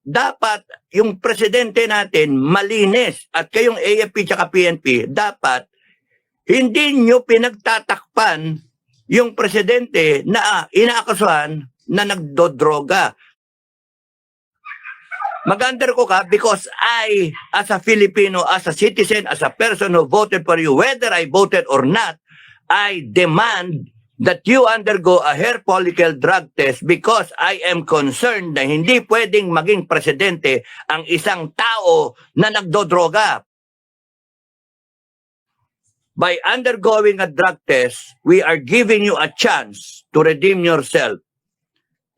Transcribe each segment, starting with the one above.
dapat yung presidente natin malinis at kayong AFP tsaka PNP dapat hindi nyo pinagtatakpan yung presidente na ah, inaakasuhan na nagdodroga. Mag-under ko ka because I, as a Filipino, as a citizen, as a person who voted for you, whether I voted or not, I demand that you undergo a hair follicle drug test because I am concerned na hindi pwedeng maging presidente ang isang tao na nagdodroga. By undergoing a drug test, we are giving you a chance to redeem yourself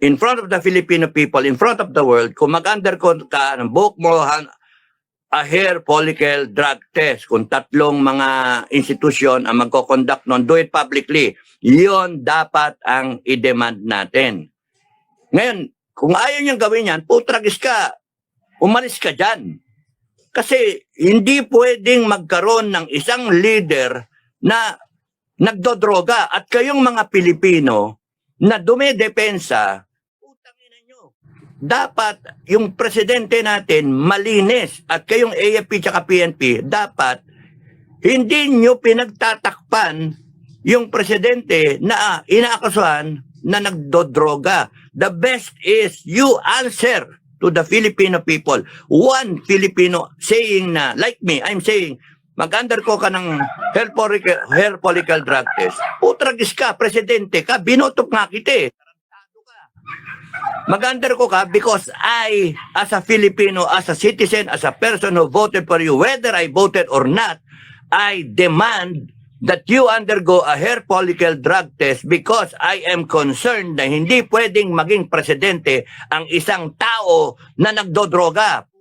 in front of the Filipino people, in front of the world, kung mag-undergo ka ng buhok mo a hair follicle drug test, kung tatlong mga institusyon ang magko-conduct nun, do it publicly. Yon dapat ang i-demand natin. Ngayon, kung ayaw niyang gawin yan, putragis ka, umalis ka dyan. Kasi hindi pwedeng magkaroon ng isang leader na nagdodroga at kayong mga Pilipino na dumedepensa. Dapat yung presidente natin malinis at kayong AFP tsaka PNP, dapat hindi nyo pinagtatakpan yung presidente na ah, inaakasuhan na nagdodroga. The best is you answer to the Filipino people. One Filipino saying na, like me, I'm saying, mag-undergo ka ng hair follicle, hair follicle drug test. Putragis ka, presidente ka, binotok nga kita eh. Mag-undergo ka because I, as a Filipino, as a citizen, as a person who voted for you, whether I voted or not, I demand that you undergo a hair follicle drug test because I am concerned na hindi pwedeng maging presidente ang isang tao na nagdodroga.